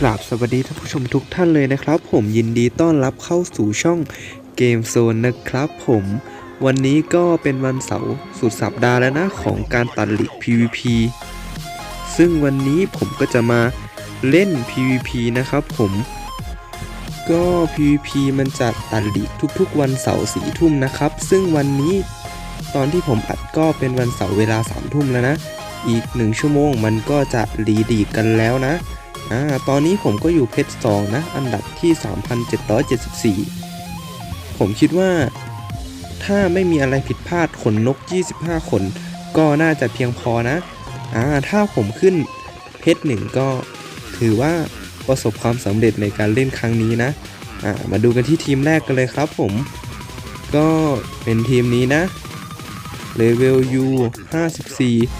กราบสวัสดีท่านผู้ชมทุกท่านเลยนะครับ ผมยินดีต้อนรับเข้าสู่ช่องเกมโซนนะครับผมวันนี้ก็เป็นวันเสาร์สุดสัปดาห์แล้วนะของการตัดหลีก PVP ซึ่งวันนี้ผมก็จะมาเล่น PVP นะครับผมก็ PVP มันจะตัดหลีกทุกๆ วันเสาร์สี่ทุ่มนะครับ ซึ่งวันนี้ตอนที่ผมอัดก็เป็นวันเสาร์เวลาสามทุ่มแล้วนะ อีกหนึ่งชั่วโมงมันก็จะรีดีกกันแล้วนะ อ่าตอนนี้ผมก็อยู่เพชรสองนะ อันดับที่ 3,774 ผมคิดว่า ถ้าไม่มีอะไรผิดพลาดขนนก 25 ขน ก็น่าจะเพียงพอนะอ่าถ้าผมขึ้นเพชรหนึ่งก็ถือว่าประสบความสำเร็จในการเล่นครั้งนี้นะอ่ามาดูกันที่ทีมแรกกันเลยครับผม ก็เป็นทีมนี้นะเลเวล U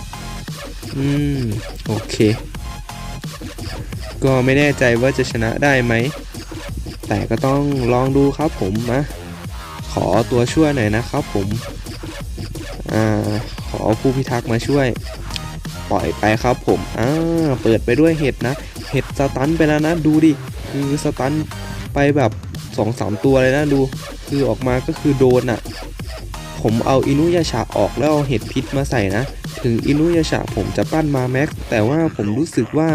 54 อืม โอเค ก็ไม่แน่ใจว่าจะชนะได้ไหม แต่ก็ต้องลองดูครับผมนะขอตัวช่วยหน่อยนะครับผม อ่า ขอผู้พิทักษ์มาช่วย ปล่อยไปครับผม อ่า เปิดไปด้วยเห็ดนะ เห็ดสตันไปแล้วนะ ดูดิ คือสตันไปแบบ2องสามตัวเลยนะดู คือออกมาก็คือโดนอะ่ะ ผมเอาอินุยาชาออกแล้วเอาเห็ดพิษมาใส่นะ ถึงอินุยาชาผมจะปั้นมาแม็ก แต่ว่าผมรู้สึกว่า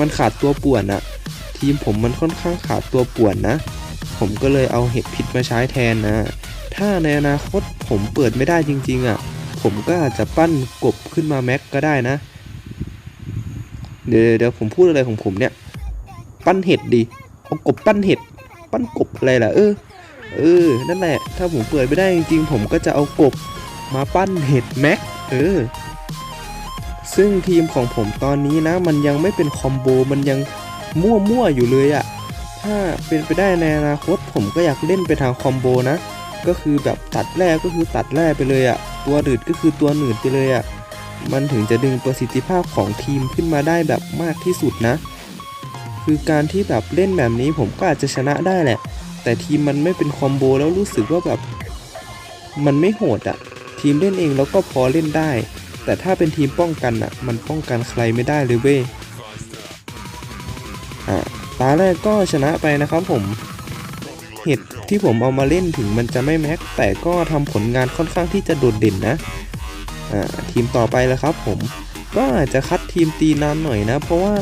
มันขาดตัวป่วนอะทีมผมมันค่อนข้างขาดตัวป่วนนะ ผมก็เลยเอาเห็ดพิษมาใช้แทนนะ ถ้าในอนาคตผมเปิดไม่ได้จริงๆอะผมก็อาจจะปั้นกบขึ้นมาแม็กก็ได้นะ เดี๋ยวเดี๋ยวผมพูดอะไรของผมเนี่ย ปั้นเห็ดดีเอากบปั้นเห็ด ปั้นกบอะไรล่ะ เออ เออ นั่นแหละ ถ้าผมเปิดไม่ได้จริงๆ ผมก็จะเอากบมาปั้นเห็ดแม็ก เออ ซึ่งทีมของผมตอนนี้นะ มันยังไม่เป็นคอมโบมันยังมั่วๆอยู่เลยอะถ้าเป็นไปได้ในอนาคตผมก็อยากเล่นไปทางคอมโบนะ ก็คือแบบตัดแร่ก็คือตัดแร่ไปเลยอะตัวหนืดก็คือตัวหนืดไปเลยอะมันถึงจะดึงประสิทธิภาพของทีมขึ้นมาได้แบบมากที่สุดนะ คือการที่แบบเล่นแบบนี้ผมก็อาจจะชนะได้แหละ แต่ทีมมันไม่เป็นคอมโบแล้วรู้สึกว่าแบบ มันไม่โหดอะทีมเล่นเองแล้วก็พอเล่นได้ แต่ถ้าเป็นทีมป้องกันอะมันป้องกันใครไม่ได้เลยเว้ยอ่าตาแรกก็ชนะไปนะครับผมเห็ดที่ผมเอามาเล่นถึงมันจะไม่แม็ก แต่ก็ทำผลงานค่อนข้างที่จะโดดเด่นนะอ่าทีมต่อไปแล้วครับผมก็อาจจะคัดทีมตีนานหน่อยนะ เพราะว่า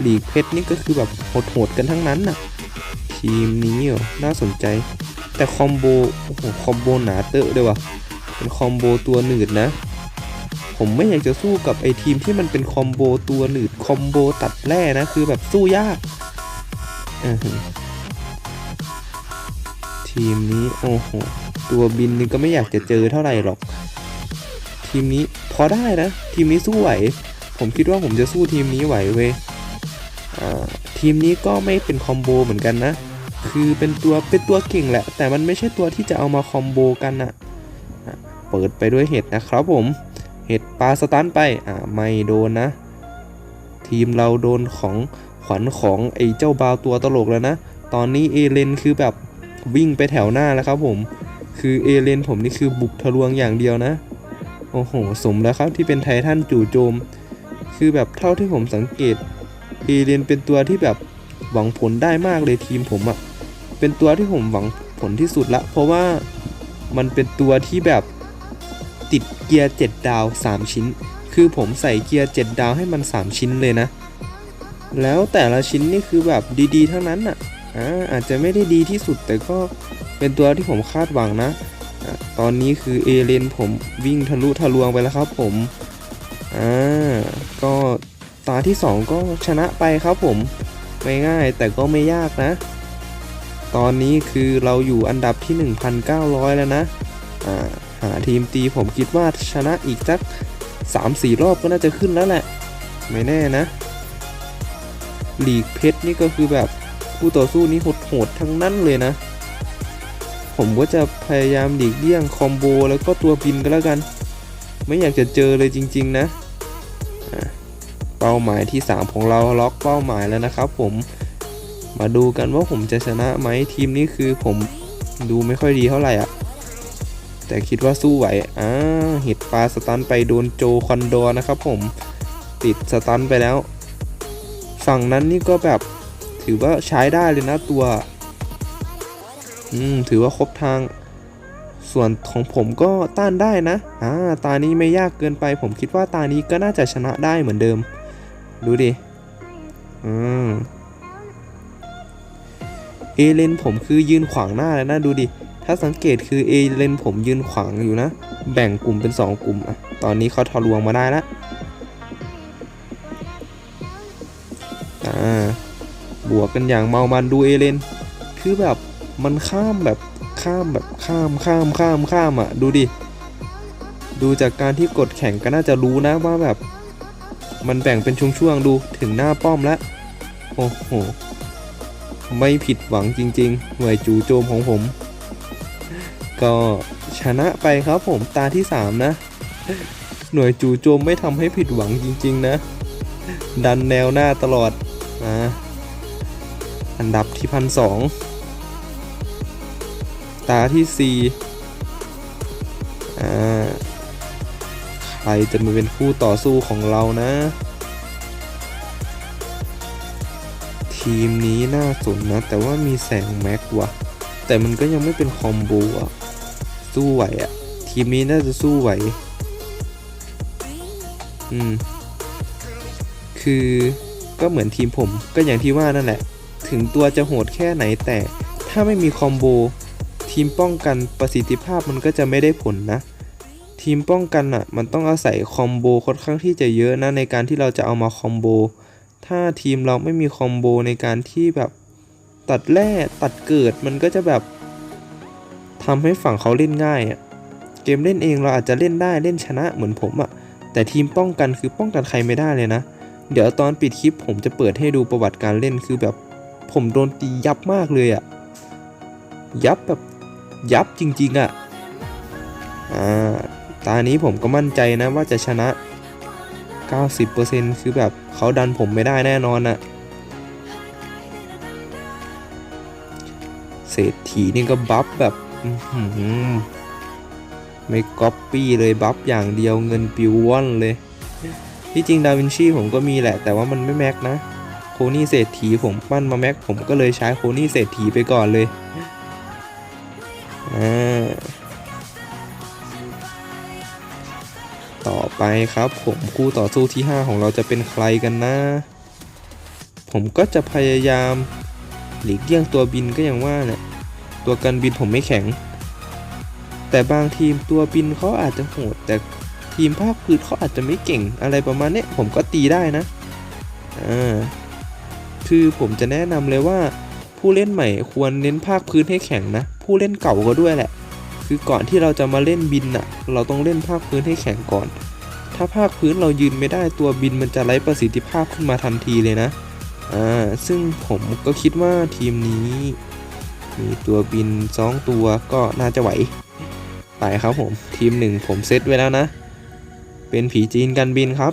หลีกเพชรนี่ก็คือแบบโหดๆกันทั้งนั้นน่ะทีมนี้เหรอน่าสนใจ แต่คอมโบโอ้โหคอมโบหนาเตอะเลยว่ะเป็นคอมโบตัวหนืดนะ ผมไม่อยากจะสู้กับไอทีมที่มันเป็นคอมโบตัวหนืดคอมโบตัดแร่นะ คือแบบสู้ยากทีมนี้โอ้โหตัวบินนี่ก็ไม่อยากจะเจอเท่าไหร่หรอก ทีมนี้พอได้นะ ทีมนี้สู้ไหว ผมคิดว่าผมจะสู้ทีมนี้ไหวเว้ยทีมนี้ก็ไม่เป็นคอมโบเหมือนกันนะ คือเป็นตัวเป็นตัวเก่งแหละ แต่มันไม่ใช่ตัวที่จะเอามาคอมโบกันนะอะเปิดไปด้วยเห็ดนะครับผม เห็ดปลาสตันไปอ่าไม่โดนนะ ทีมเราโดนของขวัญของไอ้เจ้าบาวตัวตลกแล้วนะ ตอนนี้เอเลนคือแบบวิ่งไปแถวหน้าแล้วครับผม คือเอเลนผมนี่คือบุกทะลวงอย่างเดียวนะ โอ้โห สมแล้วครับที่เป็นไททันจู่โจม คือแบบเท่าที่ผมสังเกต เอเลนเป็นตัวที่แบบหวังผลได้มากเลยทีมผมอะเป็นตัวที่ผมหวังผลที่สุดละ เพราะว่ามันเป็นตัวที่แบบ ติดเกียร์ 7 ดาว 3 ชิ้น คือผมใส่เกียร์ 7 ดาวให้มัน 3 ชิ้นเลยนะ แล้วแต่ละชิ้นนี่คือแบบดีๆ ทั้งนั้นอะอ่าอาจจะไม่ได้ดีที่สุดแต่ก็เป็นตัวที่ผมคาดหวังนะอะตอนนี้คือเอเลนผมวิ่งทะลุทะลวงไปแล้วครับผมอ่าก็ตาที่ 2 ก็ชนะไปครับผมไม่ง่ายแต่ก็ไม่ยากนะ ตอนนี้คือเราอยู่อันดับที่ 1,900 แล้วนะอ่าาทีมตีผมคิดว่าชนะอีกสัก3-4 รอบก็น่าจะขึ้นแล้วแหละ ไม่แน่นะหลีกเพชรนี่ก็คือแบบผู้ต่อสู้นี่โหดๆทั้งนั้นเลยนะ ผมก็จะพยายามหลีกเลี่ยงคอมโบแล้วก็ตัวบินก็แล้วกัน ไม่อยากจะเจอเลยจริง ๆนะอะเป้าหมายที่ 3 ของเราล็อกเป้าหมายแล้วนะครับผมมาดูกันว่าผมจะชนะไหมทีมนี้คือผมดูไม่ค่อยดีเท่าไหร่อะ แต่คิดว่าสู้ไหวอ่าเห็ดปลาสตันไปโดนโจคอนโดนะครับผมติดสตันไปแล้ว ฝั่งนั้นนี่ก็แบบถือว่าใช้ได้เลยนะตัว อืม ถือว่าครบทาง ส่วนของผมก็ต้านได้นะ อ่า ตานี้ไม่ยากเกินไป ผมคิดว่าตานี้ก็น่าจะชนะได้เหมือนเดิม ดูดิ อืม เอเลนผมคือยืนขวางหน้าแล้วนะ ดูดิ ถ้าสังเกตคือเอเลนผมยืนขวางอยู่นะ แบ่งกลุ่มเป็น 2 กลุ่มอะตอนนี้เขาทะลวงมาได้ล้วอ่าบวกกันอย่างเมามันดูเอเลน คือแบบมันข้ามแบบข้ามแบบข้ามข้ามข้ามข้ามอะ ดูดิ ดูจากการที่กดแข่งก็น่าจะรู้นะว่าแบบ มันแบ่งเป็นช่วงๆดูถึงหน้าป้อมแล้วโอ้โห ไม่ผิดหวังจริงๆหน่วยจู่โจมของผม ก็ชนะไปครับผมตาที่ 3 นะ หน่วยจู่โจมไม่ทำให้ผิดหวังจริง ๆ นะ ดันแนวหน้าตลอดอ่าอันดับที่พันสองตาที่ 4 อ่า ใครจะมาเป็นคู่ต่อสู้ของเรานะ ทีมนี้น่าสนนะ แต่ว่ามีแสงแม็กว่ะแต่มันก็ยังไม่เป็นคอมโบอะ สู้ไหวอะทีมนี้น่าจะสู้ไหว อืม คือก็เหมือนทีมผมก็อย่างที่ว่านั่นแหละ ถึงตัวจะโหดแค่ไหนแต่ถ้าไม่มีคอมโบ ทีมป้องกันประสิทธิภาพมันก็จะไม่ได้ผลนะ ทีมป้องกันอะ มันต้องอาศัยคอมโบค่อนข้างที่จะเยอะนะในการที่เราจะเอามาคอมโบ ถ้าทีมเราไม่มีคอมโบในการที่แบบตัดแร่ตัดเกิดมันก็จะแบบ ทำให้ฝั่งเขาเล่นง่ายอะเกมเล่นเองเราอาจจะเล่นได้เล่นชนะเหมือนผมอะแต่ทีมป้องกันคือป้องกันใครไม่ได้เลยนะ เดี๋ยวตอนปิดคลิปผมจะเปิดให้ดูประวัติการเล่นคือแบบผมโดนตียับมากเลยอะยับแบบยับจริงๆอะอ่าตานี้ผมก็มั่นใจนะว่าจะชนะ 90%คือแบบเขาดันผมไม่ได้แน่นอนอะเศรษฐีนี่ก็บัฟแบบ ไม่ก๊อปปี้เลยบัฟอย่างเดียวเงินปิวว่อนเลย ที่จริงดาวินชีผมก็มีแหละ แต่ว่ามันไม่แม็กนะ โคนี่เศรษฐีผมปั้นมาแม็กผมก็เลยใช้โคนี่เศรษฐีไปก่อนเลยอ่าต่อไปครับผมคู่ต่อสู้ที่ 5 ของเราจะเป็นใครกันนะ ผมก็จะพยายาม หลีกเลี่ยงตัวบินก็อย่างว่าเนี่ย ตัวกันบินผมไม่แข็ง แต่บางทีมตัวบินเขาอาจจะโหด แต่ทีมภาคพื้นเขาอาจจะไม่เก่งอะไรประมาณนี้ผมก็ตีได้นะอ่าคือผมจะแนะนำเลยว่า ผู้เล่นใหม่ควรเน้นภาคพื้นให้แข็งนะ ผู้เล่นเก่าก็ด้วยแหละ คือก่อนที่เราจะมาเล่นบินอะ เราต้องเล่นภาคพื้นให้แข็งก่อน ถ้าภาคพื้นเรายืนไม่ได้ตัวบินมันจะไร้ประสิทธิภาพขึ้นมาทันทีเลยนะอ่าซึ่งผมก็คิดว่าทีมนี้ มีตัวบินสองตัวก็น่าจะไหว ไปครับผม ทีมหนึ่งผมเซตไว้แล้วนะ เป็นผีจีนกันบินครับ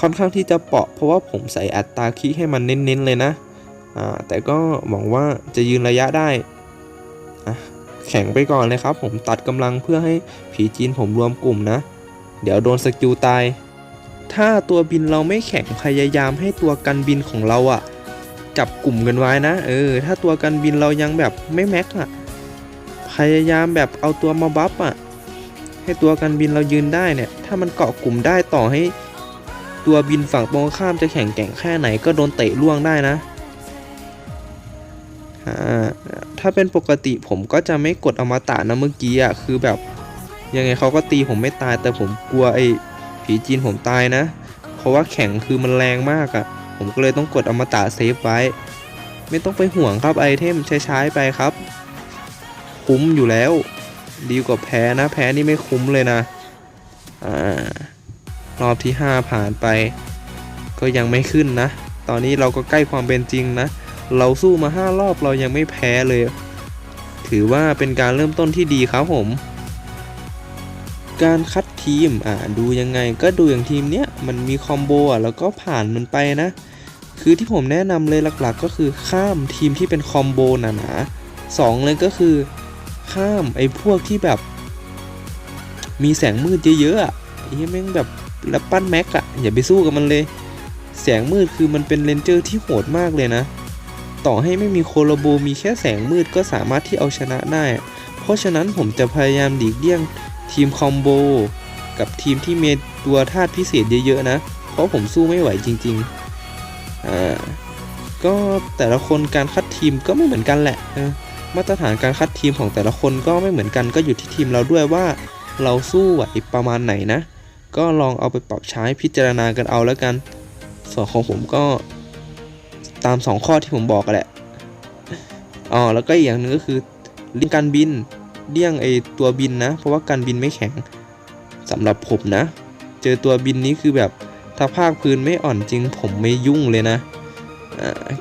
ค่อนข้างที่จะเปาะเพราะว่าผมใส่อัตราคีให้มันเน้นๆเลยนะอ่าแต่ก็หวังว่าจะยืนระยะได้ แข็งไปก่อนเลยครับ ผมตัดกำลังเพื่อให้ผีจีนผมรวมกลุ่มนะ เดี๋ยวโดนสกิลตาย ถ้าตัวบินเราไม่แข็งพยายามให้ตัวกันบินของเราอะ จับกลุ่มกันไว้นะ เออ ถ้าตัวกันบินเรายังแบบไม่แม็กอะพยายามแบบเอาตัวมาบัฟอะให้ตัวกันบินเรายืนได้เนี่ย ถ้ามันเกาะกลุ่มได้ต่อให้ ตัวบินฝั่งตรงข้ามจะแข็งแกร่งแค่ไหนก็โดนเตะล่วงได้นะถ้าเป็นปกติผมก็จะไม่กดอมตะนะเมื่อกี้อะคือแบบยังไงเขาก็ตีผมไม่ตายแต่ผมกลัวไอ้ผีจีนผมตายนะ เพราะว่าแข็งคือมันแรงมากอะ่ะ ผมก็เลยต้องกดอมตะเซฟไว้ ไม่ต้องไปห่วงครับไอเทมใช้ใช้ไปครับ คุ้มอยู่แล้ว ดีกว่าแพ้นะ แพ้นี่ไม่คุ้มเลยนะ อ่ารอบที่ 5 ผ่านไป ก็ยังไม่ขึ้นนะ ตอนนี้เราก็ใกล้ความเป็นจริงนะ เราสู้มา 5 รอบเรายังไม่แพ้เลย ถือว่าเป็นการเริ่มต้นที่ดีครับผมการคัดทีม อ่า ดูยังไงก็ดูอย่างทีมเนี้ย มันมีคอมโบอะ แล้วก็ผ่านมันไปนะ คือที่ผมแนะนำเลยหลักๆ ก็คือข้ามทีมที่เป็นคอมโบหนาๆสองเลยก็คือ ข้ามไอ้พวกที่แบบ มีแสงมืดเยอะๆอะไอ้เหี้ยแม่งแบบแล้วปั้นแม็กอะอย่าไปสู้กับมันเลย แสงมืดคือมันเป็นเลนเจอร์ที่โหดมากเลยนะ ต่อให้ไม่มีโคโลโบมีแค่แสงมืดก็สามารถที่เอาชนะได้ เพราะฉะนั้นผมจะพยายามหลีกเลี่ยงทีมคอมโบกับทีมที่มีตัวธาตุพิเศษเยอะๆนะ เพราะผมสู้ไม่ไหวจริง ๆ อ่าก็แต่ละคนการคัดทีมก็ไม่เหมือนกันแหละมาตรฐานการคัดทีมของแต่ละคนก็ไม่เหมือนกันก็อยู่ที่ทีมเราด้วยว่า เราสู้ไหวประมาณไหนนะ ก็ลองเอาไปปรับใช้พิจารณากันเอาแล้วกัน ส่วนของผมก็ตาม 2 ข้อที่ผมบอกกันแหละอ๋อแล้วก็อีกอย่างหนึงก็คือเรื่องการบินเลี่ยงไอตัวบินนะ เพราะว่าการบินไม่แข็งสำหรับผมนะ เจอตัวบินนี้คือแบบ ถ้าภาคพื้นไม่อ่อนจริงผมไม่ยุ่งเลยนะ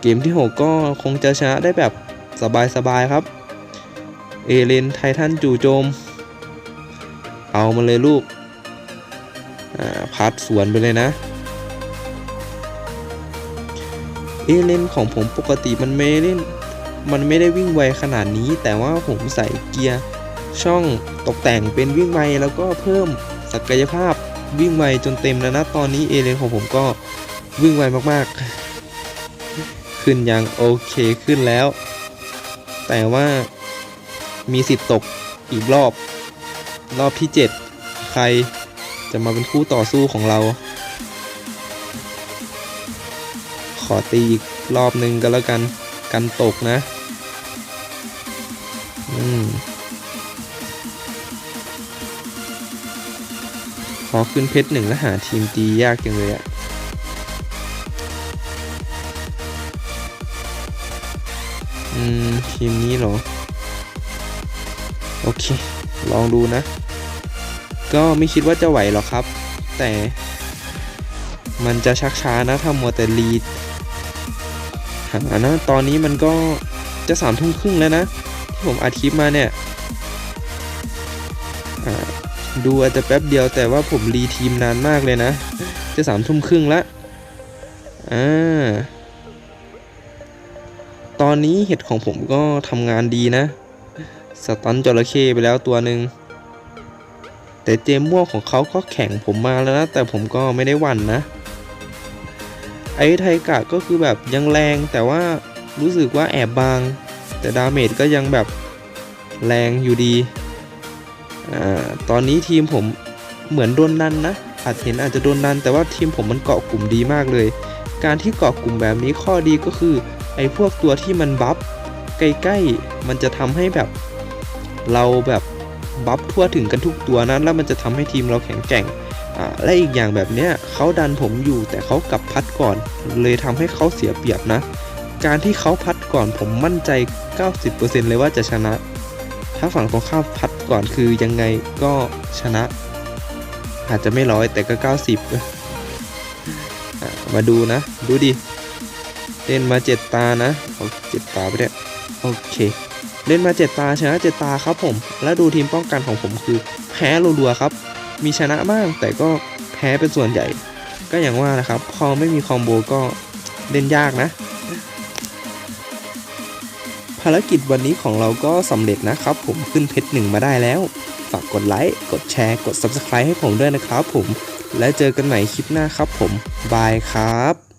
เกมที่ 6 ก็คงจะชนะได้แบบสบายๆครับ เอเลนไททันจู่โจม เอามาเลยลูกพัดสวนไปเลยนะ เอเลนของผมปกติมันไม่เล่น มันไม่ได้วิ่งไวขนาดนี้ แต่ว่าผมใส่เกียร์ช่องตกแต่งเป็นวิ่งไวแล้วก็เพิ่มศักยภาพ วิ่งไวจนเต็มแล้วนะ ตอนนี้เอเลนของผมก็วิ่งไวมากๆ ขึ้นยังโอเคขึ้นแล้ว แต่ว่ามีสิทธิ์ตกอีกรอบ รอบที่ 7 ใครจะมาเป็นคู่ต่อสู้ของเรา ขอตีอีกรอบหนึ่งก็แล้วกัน กันตกนะ อืม ขอขึ้นเพชรหนึ่งแล้วหาทีมตียากจังเลยอะอืม ทีมนี้เหรอ โอเค ลองดูนะ ก็ไม่คิดว่าจะไหวหรอกครับ แต่ มันจะชักช้านะถ้ามัวแต่รีดหานะ ตอนนี้มันก็จะสามทุ่มครึ่งแล้วนะ ที่ผมอัดคลิปมาเนี่ย ดูอาจจะแป๊บเดียวแต่ว่าผมรีทีมนานมากเลยนะ จะสามทุ่มครึ่งละอ่าตอนนี้เห็ดของผมก็ทำงานดีนะ สตันจระเข้ไปแล้วตัวหนึ่งแต่เจมม่วงของเขาก็แข่งผมมาแล้วนะ แต่ผมก็ไม่ได้วันนะ ไอ้ไทกะก็คือแบบยังแรงแต่ว่ารู้สึกว่าแอบบาง แต่ดาเมจก็ยังแบบแรงอยู่ดี ตอนนี้ทีมผมเหมือนโดนนันนะ อาจเห็นอาจจะโดนนัน แต่ว่าทีมผมมันเกาะกลุ่มดีมากเลย การที่เกาะกลุ่มแบบนี้ข้อดีก็คือ ไอ้พวกตัวที่มันบัฟใกล้ๆมันจะทำให้แบบเราแบบบัฟทั่วถึงกันทุกตัวนะแล้วมันจะทำให้ทีมเราแข็งแกร่งอ่าและอีกอย่างแบบเนี้ยเขาดันผมอยู่แต่เขากลับพัดก่อน เลยทำให้เขาเสียเปรียบนะ การที่เขาพัดก่อนผมมั่นใจ 90%เลยว่าจะชนะ ถ้าฝั่งตรงข้ามพัดก่อนคือยังไงก็ชนะ อาจจะไม่ร้อยแต่ก็ 90 มาดูนะ ดูดิ เล่นมาเจ็ดตานะเอาเจ็ดตาไปเนี่ยโอเค เล่นมาเจ็ดตาชนะเจ็ดตาครับผม แล้วดูทีมป้องกันของผมคือ แพ้รัวๆครับ มีชนะบ้างแต่ก็แพ้เป็นส่วนใหญ่ ก็อย่างว่านะครับ พอไม่มีคอมโบก็เล่นยากนะ ภารกิจวันนี้ของเราก็สำเร็จนะครับ ผมขึ้นเพชรหนึ่งมาได้แล้ว ฝากกดไลค์ กดแชร์ กด Subscribe ให้ผมด้วยนะครับผม และเจอกันใหม่คลิปหน้าครับผม บายครับ